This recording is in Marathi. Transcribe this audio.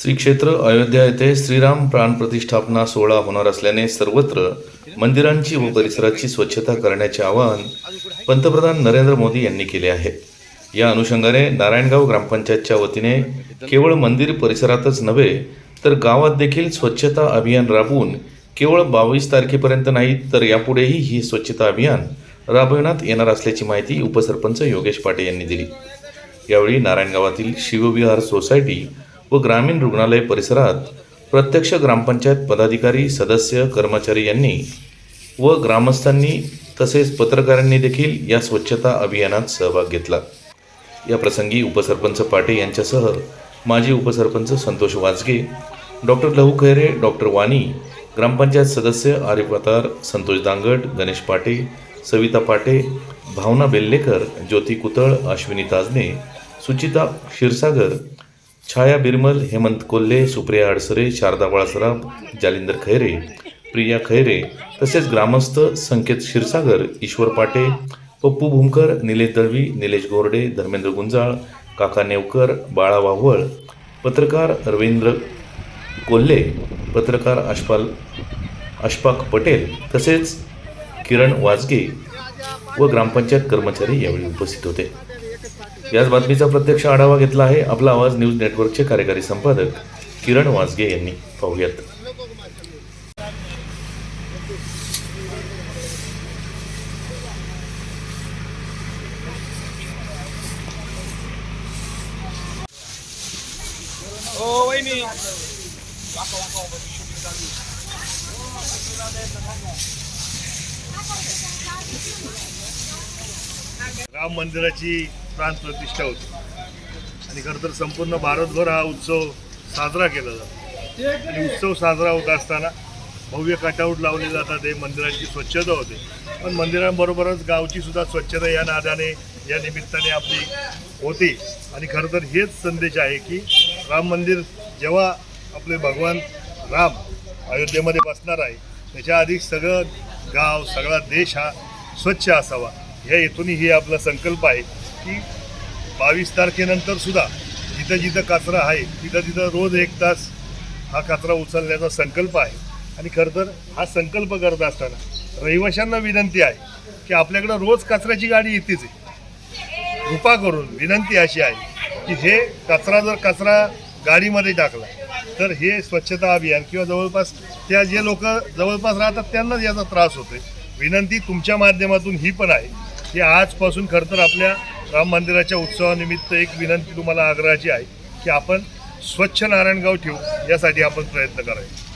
श्री क्षेत्र अयोध्या येथे श्रीराम प्राण प्रतिष्ठापना सोहळा होणार असल्याने सर्वत्र मंदिरांची व परिसराची स्वच्छता करण्याचे आवाहन पंतप्रधान नरेंद्र मोदी यांनी केले आहे. या अनुषंगाने नारायणगाव ग्रामपंचायतच्या वतीने केवळ मंदिर परिसरातच नव्हे तर गावात देखील स्वच्छता अभियान राबवून केवळ बावीस तारखेपर्यंत नाही तर यापुढेही ही स्वच्छता अभियान राबविण्यात येणार असल्याची माहिती उपसरपंच योगेश पाटे यांनी दिली. यावेळी नारायणगावातील शिवविहार सोसायटी व ग्रामीण रुग्णालय परिसरात प्रत्यक्ष ग्रामपंचायत पदाधिकारी सदस्य कर्मचारी यांनी व ग्रामस्थांनी तसेच पत्रकारांनी देखील या स्वच्छता अभियानात सहभाग घेतला. या प्रसंगी उपसरपंच पाटे यांच्यासह माजी उपसरपंच संतोष वाजगे डॉक्टर लहू खैरे डॉक्टर वाणी ग्रामपंचायत सदस्य आरिफ अतार संतोष दांगट गणेश पाटे सविता पाटे भावना बेल्लेकर ज्योती कुतळ अश्विनी ताजने सुचिता क्षीरसागर छाया बिरमल हेमंत कोल्हे सुप्रिया अडसरे शारदा बाळासराम जालिंदर खैरे प्रिया खैरे तसेच ग्रामस्थ संकेत क्षीरसागर ईश्वर पाटे पप्पू भूमकर निलेश दळवी निलेश गोरडे धर्मेंद्र गुंजाळ काका नेवकर बाळा वाव्हळ पत्रकार रवींद्र कोल्हे पत्रकार अशपाल अशफाक पटेल तसेच किरण वाजगे व ग्रामपंचायत कर्मचारी यावेळी उपस्थित होते. याच बातमीचा प्रत्यक्ष आढावा घेतला आहे आपला आवाज न्यूज नेटवर्कचे कार्यकारी संपादक किरण वाजगे यांनी. पाहूयात. राम मंदिराची प्राण प्रतिष्ठा होती. आणि खरं तर संपूर्ण भारतभर हा उत्सव साजरा केला जातो. आणि उत्सव साजरा होत असताना भव्य कटआउट लावले जातात हे मंदिरांची स्वच्छता होते. पण मंदिरांबरोबरच गावची सुद्धा स्वच्छता या नादाने या निमित्ताने आपली होती. आणि खरं तर हेच संदेश आहे की राम मंदिर जेव्हा आपले भगवान राम अयोध्येमध्ये बसणार आहे त्याच्या आधी सगळं गाव सगळा देश हा स्वच्छ असावा. ह्या हेतूनही ही आपला संकल्प आहे. की बावीस तारखेनंतर सुद्धा जिथं जिथं कचरा आहे तिथं तिथं रोज एक तास हा कचरा उचलण्याचा संकल्प आहे. आणि खरं तर हा संकल्प करत असताना रहिवाशांना विनंती आहे की आपल्याकडं रोज कचऱ्याची गाडी येतेच आहे. कृपा करून विनंती अशी आहे की हे कचरा जर कचरा गाडीमध्ये टाकला तर हे स्वच्छता अभियान किंवा जवळपास त्या जे लोक जवळपास राहतात त्यांनाच याचा त्रास होतोय. विनंती तुमच्या माध्यमातून ही पण आहे की आजपासून खरं तर आपल्या राम मंदिराच्या उत्सवानिमित्त एक विनंती तुम्हाला आग्रहाची आहे की आपण स्वच्छ नारायणगाव ठेवू यासाठी आपण प्रयत्न करायचे